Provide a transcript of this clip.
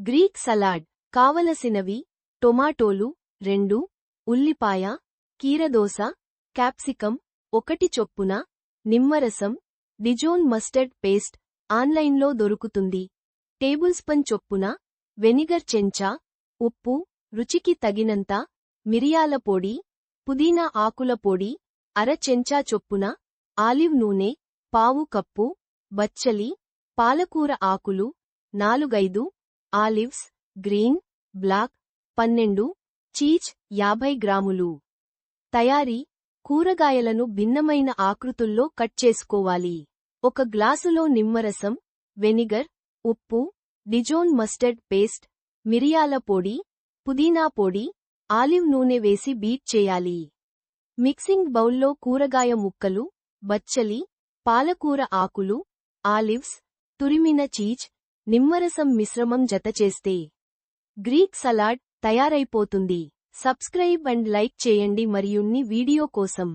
Greek salad కావలసినవి టొమాటోలు రెండు ఉల్లిపాయ కీరదోస క్యాప్సికం ఒకటి చొప్పున నిమ్మరసం డిజోన్ మస్టర్డ్ పేస్ట్ ఆన్లైన్లో దొరుకుతుంది. టేబుల్స్పన్ చొప్పున వెనిగర్ చెంచా ఉప్పు రుచికి తగినంత మిరియాల పొడి పుదీనా ఆకుల పొడి అర చెంచా చొప్పున ఆలివ్ నూనె పావు కప్పు బచ్చలి పాలకూర ఆకులు నాలుగైదు ఆలివ్స్ గ్రీన్ బ్లాక్ పన్నెండు చీజ్ యాభై గ్రాములు. తయారీ కూరగాయలను భిన్నమైన ఆకృతుల్లో కట్ చేసుకోవాలి. ఒక గ్లాసులో నిమ్మరసం వెనిగర్ ఉప్పు డిజోన్ మస్టర్డ్ పేస్ట్ మిరియాల పొడి పుదీనా పొడి ఆలివ్ నూనె వేసి బీట్ చేయాలి. మిక్సింగ్ బౌల్లో కూరగాయ ముక్కలు బచ్చలి పాలకూర ఆకులు ఆలివ్స్ తురిమిన చీజ్ నిమ్మరసం మిశ్రమం జతచేస్తే గ్రీక్ సలాడ్ తయారైపోతుంది. సబ్స్క్రైబ్ అండ్ లైక్ చేయండి. మరియున్ని వీడియో కోసం